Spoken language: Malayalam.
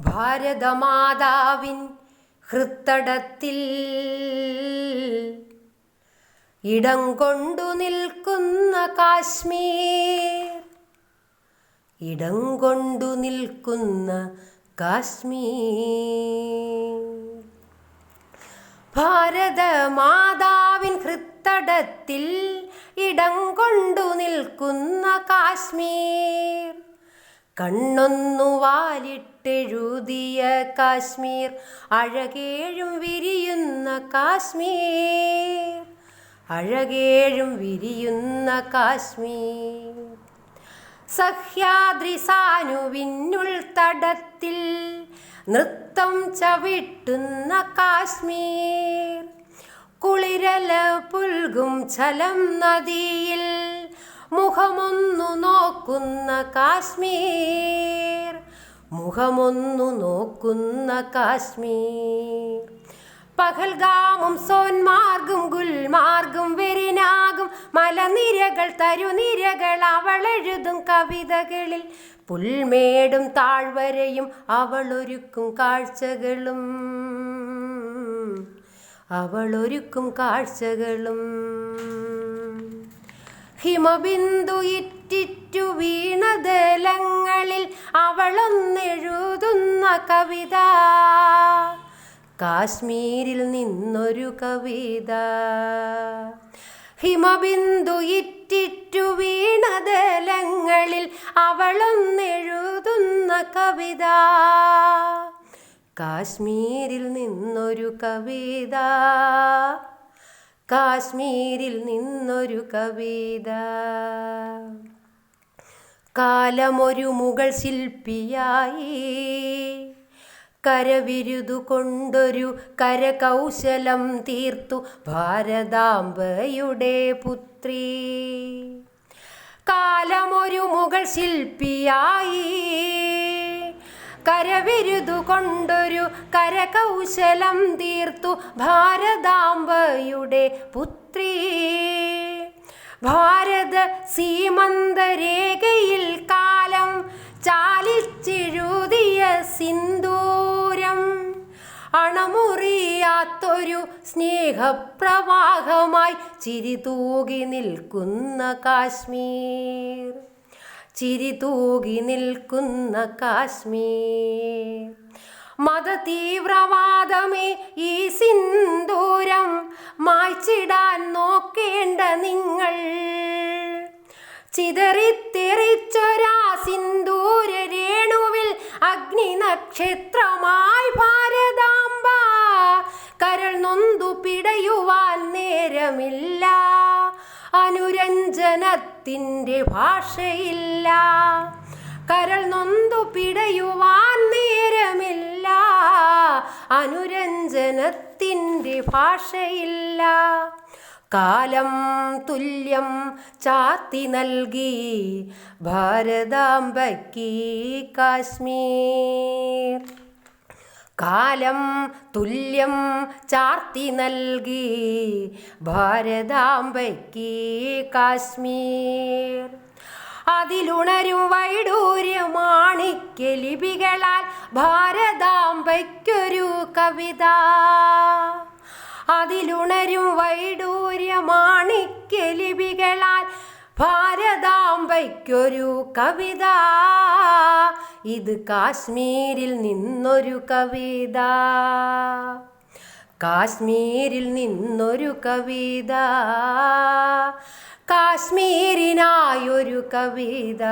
ഭാരതമാതാവിൻ ഹൃത്തടത്തിൽ ഇടം കൊണ്ടു നിൽക്കുന്ന കാശ്മീർ. ഇടം കൊണ്ടു നിൽക്കുന്ന കാശ്മീർ. ഭാരതമാതാവിൻ ഹൃത്തടത്തിൽ ഇടം കൊണ്ടു നിൽക്കുന്ന കാശ്മീർ. കണ്ണൊന്നു വാലിട്ടെഴുതിയ കാശ്മീർ അഴകേഴും വിരിയുന്ന കാശ്മീർ. അഴകേഴും വിരിയുന്ന കാശ്മീർ. സഹ്യാദ്രി സാനുവിന്നുൾ തടത്തിൽ നൃത്തം ചവിട്ടുന്ന കാശ്മീർ. കുളിരല പുൽകും ചലം നദിയിൽ മുഖമൊന്നു നോക്കുന്ന കാശ്മീർ. മുഖമൊന്നു നോക്കുന്ന കാശ്മീർ. പകൽഗാമും സോൻമാർഗും ഗുൽമാർഗും വെരിനാകും മലനിരകൾ തരുനിരകൾ അവളെഴുതും കവിതകളിൽ. പുൽമേടും താഴ്വരയും അവളൊരുക്കും കാഴ്ചകളും. അവളൊരുക്കും കാഴ്ചകളും. ഹിമബിന്ദു ഇറ്റിറ്റു വീണതലങ്ങളിൽ അവളൊന്നെഴുതുന്ന കവിത. കാശ്മീരിൽ നിന്നൊരു കവിത. ഹിമബിന്ദു ഇറ്റിറ്റു വീണതലങ്ങളിൽ അവളൊന്നെഴുതുന്ന കവിത. കാശ്മീരിൽ നിന്നൊരു കവിത. കാശ്മീരിൽ നിന്നൊരു കവിത. കാലമൊരു മുഗൾ ശില്പിയായി. കരവിരുതു കൊണ്ടൊരു കരകൗശലം തീർത്തു ഭാരതാംബയുടെ പുത്രി. കാലമൊരു മുഗൾ ശില്പിയായി. കരവിരുതു കൊണ്ടൊരു കരകൗശലം തീർത്തു ഭാരതാംബയുടെ പുത്രി. ഭാരത സീമന്തരേഖയിൽ കാലം ചാലിച്ചെഴുതിയ സിന്ദൂരം. അണമുറിയാത്തൊരു സ്നേഹപ്രവാഹമായി ചിരിതൂകി നിൽക്കുന്ന കാശ്മീർ. ചിരിതൂകി നിൽക്കുന്ന കാശ്മീർ. മതതീവ്രവാദമേ ഈ സിന്ദൂരം മായ്ച്ചിടാൻ നോക്കേണ്ട നിങ്ങൾ. ചിതറിത്തെറിച്ചൊരാ സിന്ദൂര രേണുവിൽ അഗ്നി നക്ഷത്രമായി ഭാരതാംബ. കരൾ നൊന്തു പിടയുവാൻ നേരമില്ല. അനുരഞ്ജനത്തിന്റെ ഭാഷയില്ല. അനുരഞ്ജനത്തിന്റെ ഭാഷയില്ല. കാലം തുല്യം ചാത്തി നൽകി. ഭാരതാംബയ്ക്ക് കാശ്മീർ. കാലം തുല്യം ചാർത്തി നൽകി. ഭാരതാംബയ്ക്ക് കാശ്മീർ. അതിലുണരും വൈഡൂര്യമാണിക്യ ലിപികളാൽ ഭാരതാംബയ്ക്കൊരു കവിത. അതിലുണരും വൈഡൂര്യമാണിക്യ ലിപികളാൽ ഭാരതാംബയ്ക്കൊരു കവിത. ഇത് കാശ്മീരിൽ നിന്നൊരു കവിത. കാശ്മീരിൽ നിന്നൊരു കവിത. കാശ്മീരിനായൊരു കവിത.